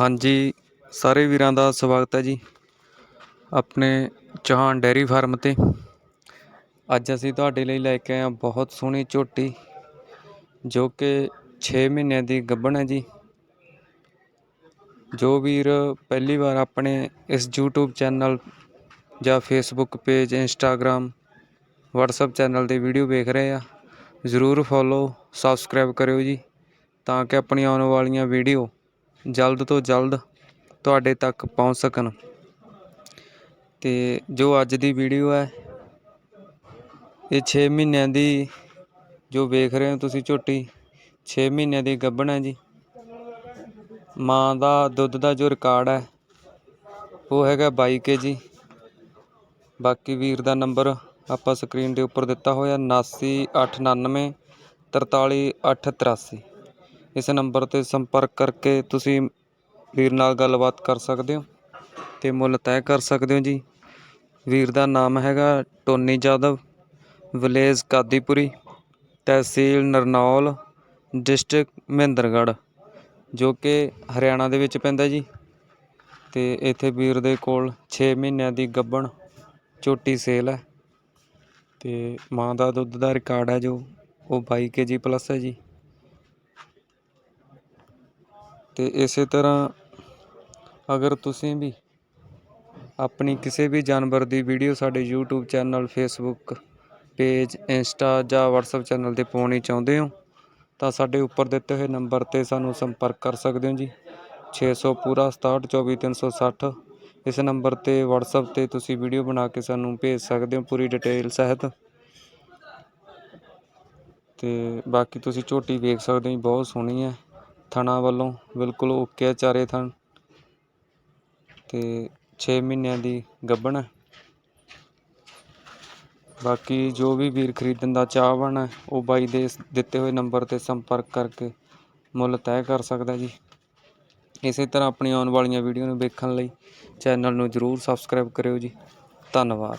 ਹਾਂਜੀ, ਸਾਰੇ ਵੀਰਾਂ ਦਾ ਸਵਾਗਤ ਹੈ ਜੀ। ਆਪਣੇ ਚੌਹਾਨ ਡੈਰੀ ਫਾਰਮ ਤੇ। ਅੱਜ ਅਸੀਂ ਤੁਹਾਡੇ ਲਈ ਲੈ ਕੇ ਆਏ ਹਾਂ ਬਹੁਤ ਸੋਹਣੀ ਝੋਟੀ, ਜੋ ਕਿ 6 ਮਹੀਨਿਆਂ ਦੀ ਗੱਭਣ ਹੈ ਜੀ। ਜੋ ਵੀਰ ਪਹਿਲੀ ਵਾਰ ਆਪਣੇ ਇਸ YouTube ਚੈਨਲ ਜਾਂ Facebook page Instagram, WhatsApp channel ਤੇ ਵੀਡੀਓ ਵੇਖ ਰਹੇ ਆ, ਜ਼ਰੂਰ ਫੋਲੋ ਸਬਸਕ੍ਰਾਈਬ ਕਰਿਓ ਜੀ, ਤਾਂ ਕਿ ਆਪਣੀਆਂ ਆਉਣ ਵਾਲੀਆਂ ਵੀਡੀਓ ਜਲਦ ਤੋਂ ਜਲਦ ਤੁਹਾਡੇ ਤੱਕ ਪਹੁੰਚ ਸਕਣ। ਤੇ ਜੋ ਅੱਜ ਦੀ ਵੀਡੀਓ ਹੈ, ਇਹ 6 ਮਹੀਨਿਆਂ ਦੀ ਜੋ ਵੇਖ ਰਹੇ ਹੋ ਤੁਸੀਂ ਝੋਟੀ 6 ਮਹੀਨਿਆਂ ਦੀ ਗੱਭਣ ਹੈ ਜੀ। ਮਾਂ ਦਾ, ਦੁੱਧ ਦਾ ਜੋ ਰਿਕਾਰਡ ਹੈ, ਉਹ ਹੈਗਾ 22 ਕੇਜੀ ਬਾਕੀ ਵੀਰ ਦਾ ਨੰਬਰ ਆਪਾਂ ਸਕਰੀਨ ਦੇ ਉੱਪਰ ਦਿੱਤਾ ਹੋਇਆ 7999 43883 ਇਸ ਨੰਬਰ ਤੇ ਸੰਪਰਕ ਕਰਕੇ ਤੁਸੀਂ ਵੀਰ ਨਾਲ ਗੱਲਬਾਤ ਕਰ ਸਕਦੇ ਹੋ ਅਤੇ ਮੁੱਲ ਤੈਅ ਕਰ ਸਕਦੇ ਹੋ ਜੀ। ਵੀਰ ਦਾ ਨਾਮ ਹੈਗਾ ਟੋਨੀ ਜਾਦਵ, ਵਿਲੇਜ ਕਾਦੀਪੁਰੀ ਤਹਿਸੀਲ ਨਰਨੌਲ, ਡਿਸਟ੍ਰਿਕਟ ਮਹਿੰਦਰਗੜ੍ਹ, ਜੋ ਕਿ ਹਰਿਆਣਾ ਦੇ ਵਿੱਚ ਪੈਂਦਾ ਜੀ। ਤੇ ਇੱਥੇ ਵੀਰ ਦੇ ਕੋਲ 6 ਮਹੀਨਿਆਂ ਦੀ ਗੱਬਣ, ਝੋਟੀ ਸੇਲ ਹੈ। ਤੇ ਮਾਂ ਦਾ ਦੁੱਧ ਦਾ ਰਿਕਾਰਡ ਹੈ ਜੋ ਉਹ 22 ਕੇਜੀ ਪਲੱਸ ਹੈ ਜੀ। ਤੇ ਇਸੇ ਤਰ੍ਹਾਂ ਅਗਰ ਤੁਸੀਂ ਵੀ ਆਪਣੀ ਕਿਸੇ ਵੀ ਜਾਨਵਰ ਦੀ ਵੀਡੀਓ ਸਾਡੇ YouTube channel Facebook page insta ਜਾਂ WhatsApp ਚੈਨਲ ਤੇ ਪਾਉਣੀ ਚਾਹੁੰਦੇ ਹੋ ਤਾਂ ਸਾਡੇ ਉੱਪਰ ਦਿੱਤੇ ਹੋਏ ਨੰਬਰ ਤੇ ਸਾਨੂੰ ਸੰਪਰਕ ਕਰ ਸਕਦੇ ਹੋ ਜੀ। 600 ਪੂਰਾ 6724 ਇਸ ਨੰਬਰ ਤੇ WhatsApp ਤੇ ਤੁਸੀਂ ਵੀਡੀਓ ਬਣਾ ਕੇ ਸਾਨੂੰ ਭੇਜ ਸਕਦੇ ਹੋ ਪੂਰੀ ਡਿਟੇਲ ਸਹਿਤ। ਤੇ ਬਾਕੀ ਤੁਸੀਂ ਝੋਟੀ ਵੇਖ ਸਕਦੇ ਹੋ ਜੀ, ਬਹੁਤ ਸੋਹਣੀ ਹੈ। ਥਣਾ ਵੱਲੋਂ ਬਿਲਕੁਲ ਓਕੇ ਆ, ਚਾਰੇ ਥਣ ਤੇ 6 ਮਹੀਨਿਆਂ ਦੀ ਗੱਭਣ ਹੈ। ਬਾਕੀ ਜੋ ਵੀ ਵੀਰ ਖਰੀਦਣ ਦਾ ਚਾਹਵਾਨ ਹੈ, ਉਹ ਬਾਈ ਦੇ ਦਿੱਤੇ ਹੋਏ ਨੰਬਰ ਤੇ ਸੰਪਰਕ ਕਰਕੇ ਮੁੱਲ ਤੈਅ ਕਰ ਸਕਦਾ ਜੀ। ਇਸੇ ਤਰ੍ਹਾਂ ਆਪਣੀ ਆਉਣ ਵਾਲੀਆਂ ਵੀਡੀਓ ਨੂੰ ਵੇਖਣ ਲਈ ਚੈਨਲ ਨੂੰ ਜਰੂਰ ਸਬਸਕ੍ਰਾਈਬ ਕਰਿਓ ਜੀ। ਧੰਨਵਾਦ।